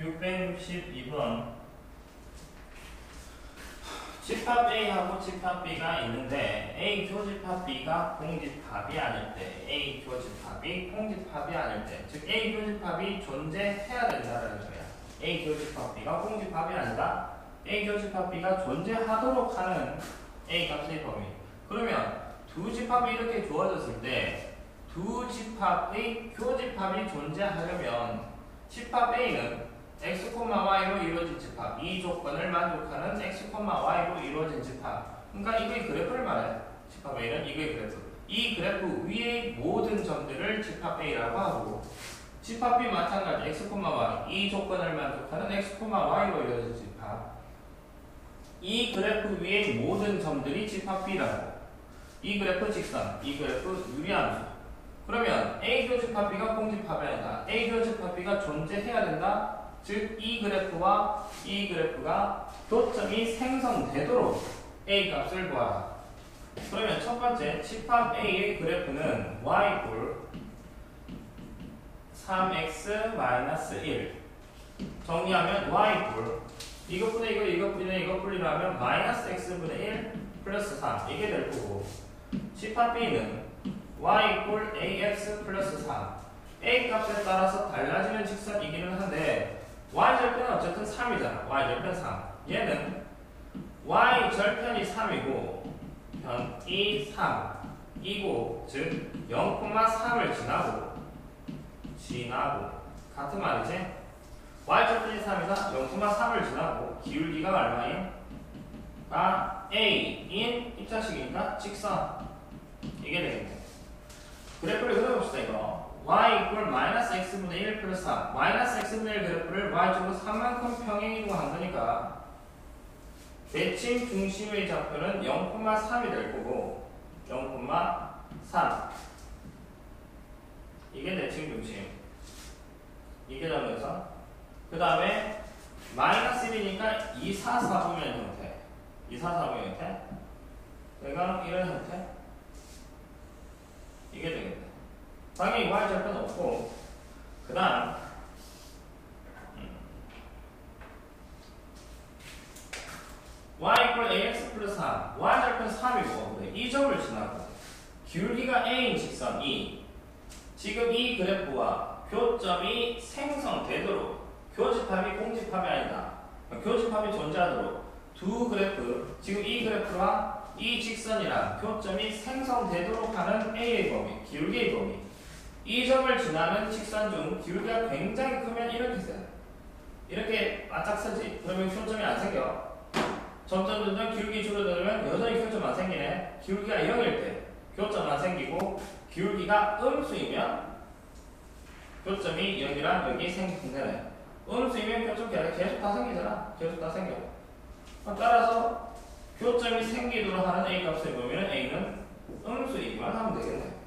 662번. 집합 A하고 집합 B가 있는데 A 교집합 B가 공집합이 아닐 때 A 교집합이 공집합이 아닐 때즉 A 교집합이 존재해야 된다는 거야. A 교집합 B가 공집합이 아니라 A 교집합 B가 존재하도록 하는 A 값의 범위. 그러면 두 집합이 이렇게 주어졌을 때 두 집합의 교집합이 존재하려면 집합 A는 x, y로 이루어진 집합 이 조건을 만족하는 x, y로 이루어진 집합. 그러니까 이거의 그래프를 말해 집합 A는 이거의 그래프. 이 그래프 위의 모든 점들을 집합 A라고 하고 집합 B 마찬가지 x, y 이. 조건을 만족하는 x, y로 이루어진 집합. 이 그래프 위의 모든 점들이 집합 B라고. 이 그래프 직선, 이 그래프 유리함수 그러면 A 교집합 B가 공집합이 아니다. A 교집합 B가 존재해야 된다 즉 이 그래프와 이 그래프가 교점이 생성되도록 A 값을 구하라. 그러면 첫 번째 집합 A의 그래프는 y 꼴 3x-1 정리하면 y 꼴 이것분의 이거 이것분의 이거 분리하면 마이너스 x분의 1 플러스 3 이게 될 거고. 집합 B는 y 꼴 ax 플러스 3 a 값에 따라서 달라지는 직선이기는 한데 y절편은 어쨌든 3이잖아. y절편 3. 얘는 y절편이 3이고 편이 3이고 즉 0,3을 지나고 지나고 같은 말이지? y절편이 3이다. 0,3을 지나고 기울기가 얼마인? 아 a인 이 자식이니까 직선 이게 되겠네. 그래프를 그려봅시다 이거. Y 이퀄 마이너스 x분의 1 플러스 3 마이너스 x분의 1 그래프를 y쪽으로 3만큼 평행 이동 한 거니까 대칭 중심의 좌표는 0,3이 될 거고 0,3 이게 대칭 중심. 이게 되면서 그 다음에 마이너스 1이니까 2, 4, 4분면 형태. 2, 4, 4분면 형태. 내가 이런 형태 이게 되겠네 당연히 y 절편 없고 그 다음 y 이퀄 ax 플러스 3 y 절편 3이고 이 점을 지나고 기울기가 a인 직선 E 지금 이 그래프와 교점이 생성되도록 교집합이 공집합이 아니다. 교집합이 존재하도록 두 그래프 지금 이 그래프와 이 직선이랑 교점이 생성되도록 하는 a의 범위 기울기의 범위 이 점을 지나는 직선 중 기울기가 굉장히 크면 이렇게 돼. 이렇게 바짝 서지. 그러면 교점이 안 생겨. 점점 점점 기울기 줄어들면 여전히 교점 안 생기네. 기울기가 0일 때 교점 안 생기고 기울기가 음수이면 교점이 여기랑 여기 생기네. 음수이면 교점 계속, 다 생기잖아. 계속 다 생겨. 따라서 교점이 생기도록 하는 a 값의 범위는 a는 음수이기만 하면 되겠네.